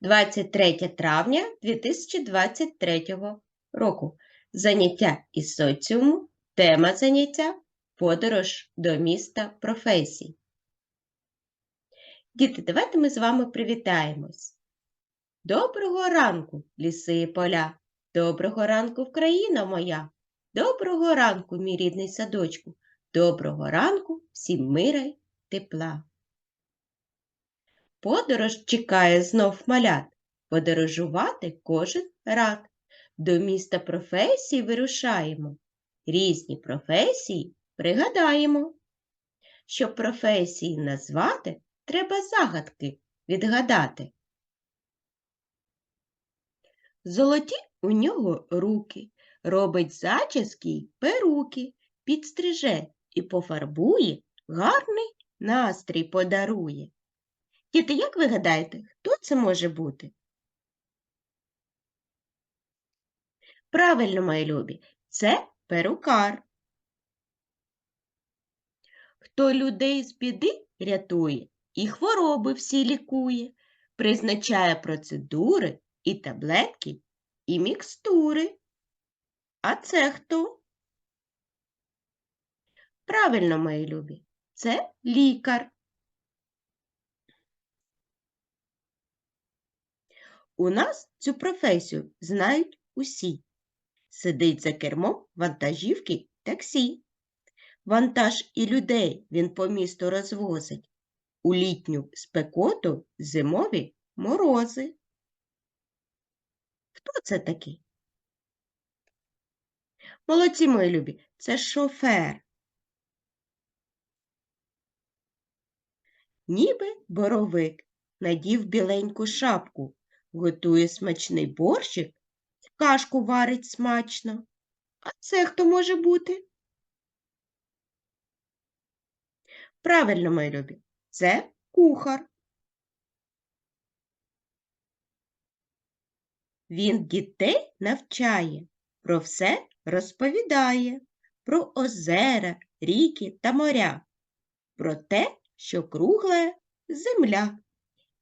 23 травня 2023 року. Заняття із соціуму. Тема заняття подорож до міста професій. Діти, давайте ми з вами привітаємось. Доброго ранку, ліси і поля. Доброго ранку, Вкраїна моя. Доброго ранку, мій рідний садочку. Доброго ранку всім мира й тепла. Подорож чекає знов малят. Подорожувати кожен рад. До міста професій вирушаємо. Різні професії пригадаємо. Щоб професії назвати, треба загадки відгадати. Золоті у нього руки, робить зачіски й перуки, підстриже і пофарбує, гарний настрій подарує. Діти, як ви гадаєте, хто це може бути? Правильно, мої любі, це перукар. Хто людей з біди рятує і хвороби всі лікує, призначає процедури і таблетки, і мікстури. А це хто? Правильно, мої любі, це лікар. У нас цю професію знають усі. Сидить за кермом вантажівки таксі. Вантаж і людей він по місту розвозить. У літню спекоту зимові морози. Хто це такий? Молодці, мої любі, це шофер. Ніби боровик надів біленьку шапку, готує смачний борщик, кашку варить смачно. А це хто може бути? Правильно, мої любі, це кухар. Він дітей навчає, про все розповідає, про озера, ріки та моря, про те, що кругла земля.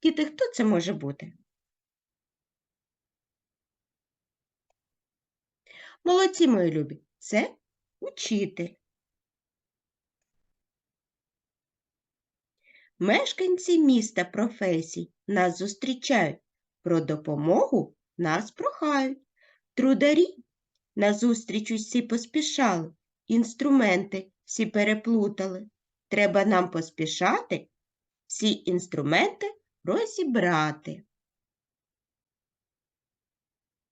Діти, хто це може бути? Молодці, мої любі, це учитель. Мешканці міста професій нас зустрічають, про допомогу нас прохають. Трударі назустріч усі поспішали, інструменти всі переплутали. Треба нам поспішати, всі інструменти розібрати.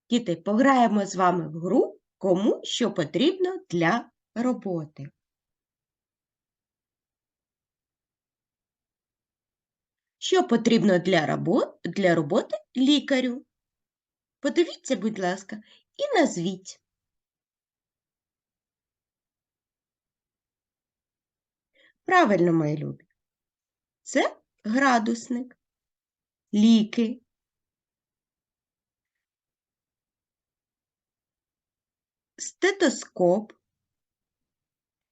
Діти, пограємо з вами в гру, кому що потрібно для роботи. Що потрібно для роботи, для роботи лікарю? Подивіться, будь ласка, і назвіть. Правильно, мої любі. Це градусник, ліки, стетоскоп,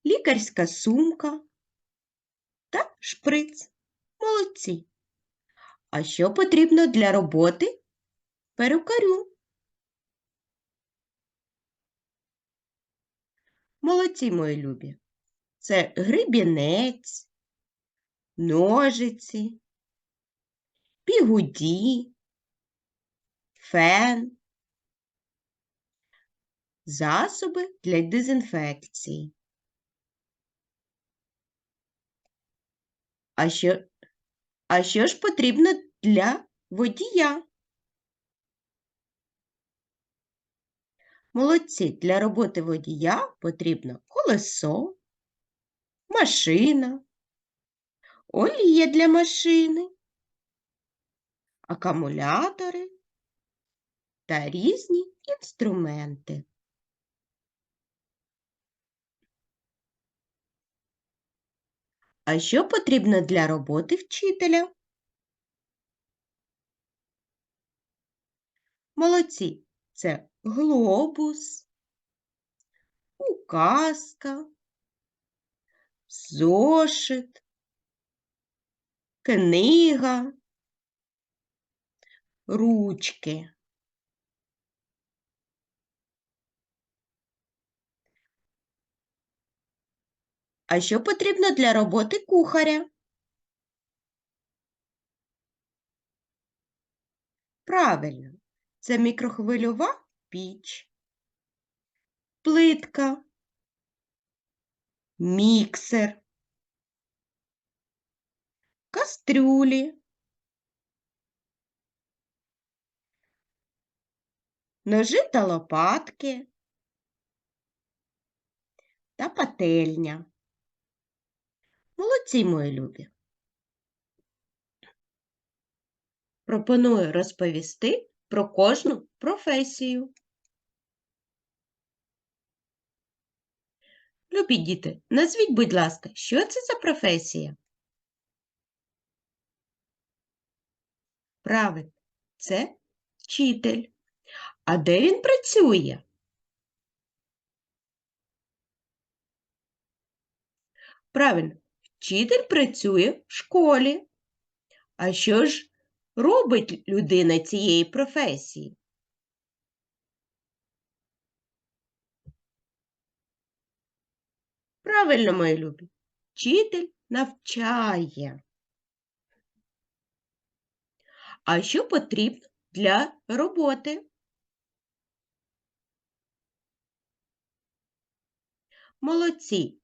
лікарська сумка та шприц. Молодці. А що потрібно для роботи перукарю? Молодці, мої любі. Це грибінець, ножиці, пігуді, фен, засоби для дезінфекції. А що, а що ж потрібно для водія? Молодці, для роботи водія потрібно колесо, машина, олія для машини, акумулятори та різні інструменти. А що потрібно для роботи вчителя? Молодці, це глобус, указка, зошит, книга, ручки. А що потрібно для роботи кухаря? Правильно, це мікрохвильова піч, плитка, міксер, кастрюлі, ножи та лопатки та пательня. Молодці, мої любі. Пропоную розповісти про кожну професію. Любі діти, назвіть, будь ласка, що це за професія? Правильно, це вчитель. А де він працює? Правильно, вчитель працює в школі. А що ж робить людина цієї професії? Правильно, мої любі, вчитель навчає. А що потрібно для роботи? Молодці.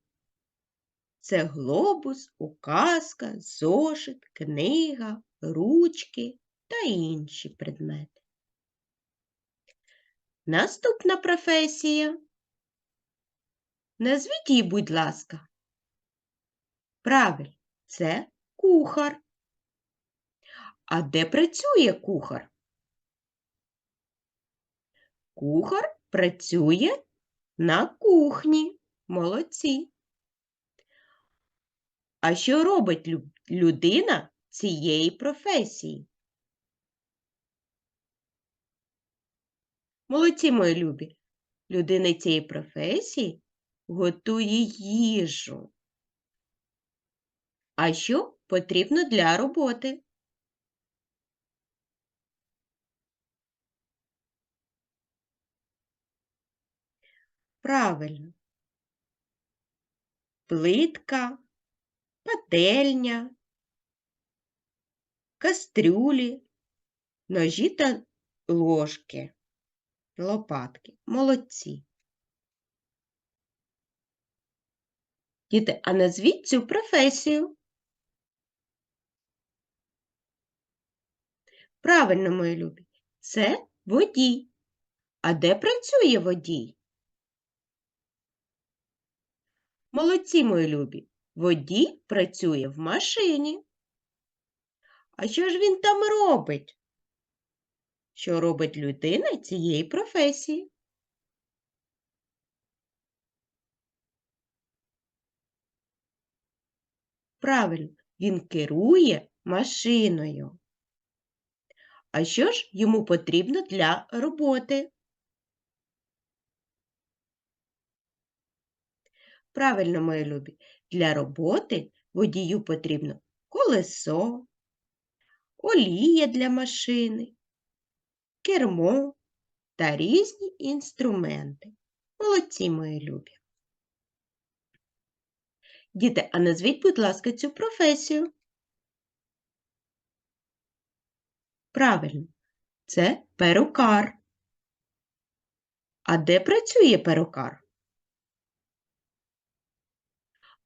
Це глобус, указка, зошит, книга, ручки та інші предмети. Наступна професія. Назвіть її, будь ласка. Правильно, це кухар. А де працює кухар? Кухар працює на кухні. Молодці. А що робить лю- людина цієї професії? Молодці, мої любі. Людина цієї професії готує їжу. А що потрібно для роботи? Правильно. Плитка, пательня, кастрюлі, ножі та ложки, лопатки. Молодці. Діти, а назвіть цю професію. Правильно, мої любі, це водій. А де працює водій? Молодці, мої любі. Водій працює в машині. А що ж він там робить? Що робить людина цієї професії? Правильно, він керує машиною. А що ж йому потрібно для роботи? Правильно, мої любі, для роботи водію потрібно колесо, олія для машини, кермо та різні інструменти. Молодці, мої любі. Діти, а назвіть, будь ласка, цю професію. Правильно, це перукар. А де працює перукар?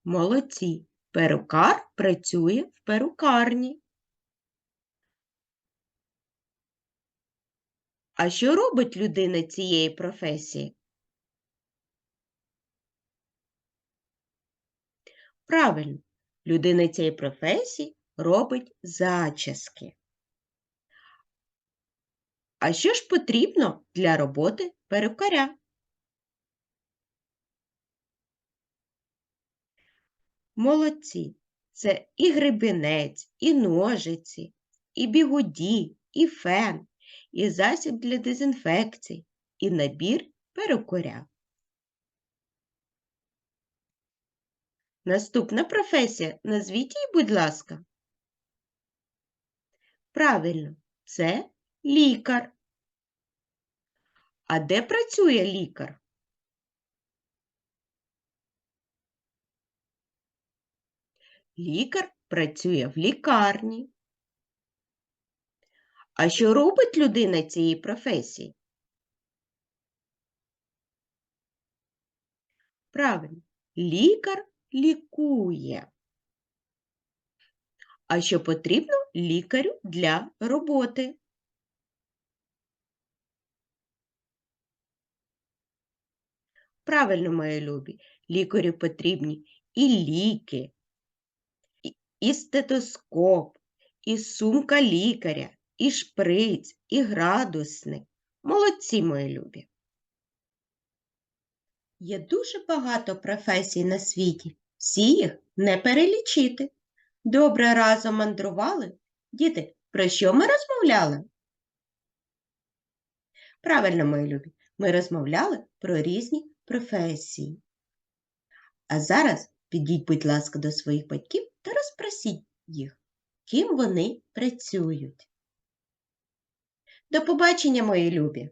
Молодці. Перукар працює в перукарні. А що робить людина цієї професії? Правильно, людина цієї професії робить зачіски. А що ж потрібно для роботи перукаря? Молодці. Це і гребінець, і ножиці, і бігуді, і фен, і засіб для дезінфекції, і набір перукаря. Наступна професія. Назвіть її, будь ласка. Правильно, це лікар. А де працює лікар? Лікар працює в лікарні. А що робить людина цієї професії? Правильно, лікар лікує. А що потрібно лікарю для роботи? Правильно, мої любі, лікарю потрібні і ліки, і- стетоскоп, і сумка лікаря, і шприц, і градусник. Молодці, мої любі. Є дуже багато професій на світі, всі їх не перелічити. Добре разом мандрували. Діти, про що ми розмовляли? Правильно, мої любі, ми розмовляли про різні професії. А зараз підіть, будь ласка, до своїх батьків та розпросіть їх, ким вони працюють. До побачення, мої любі!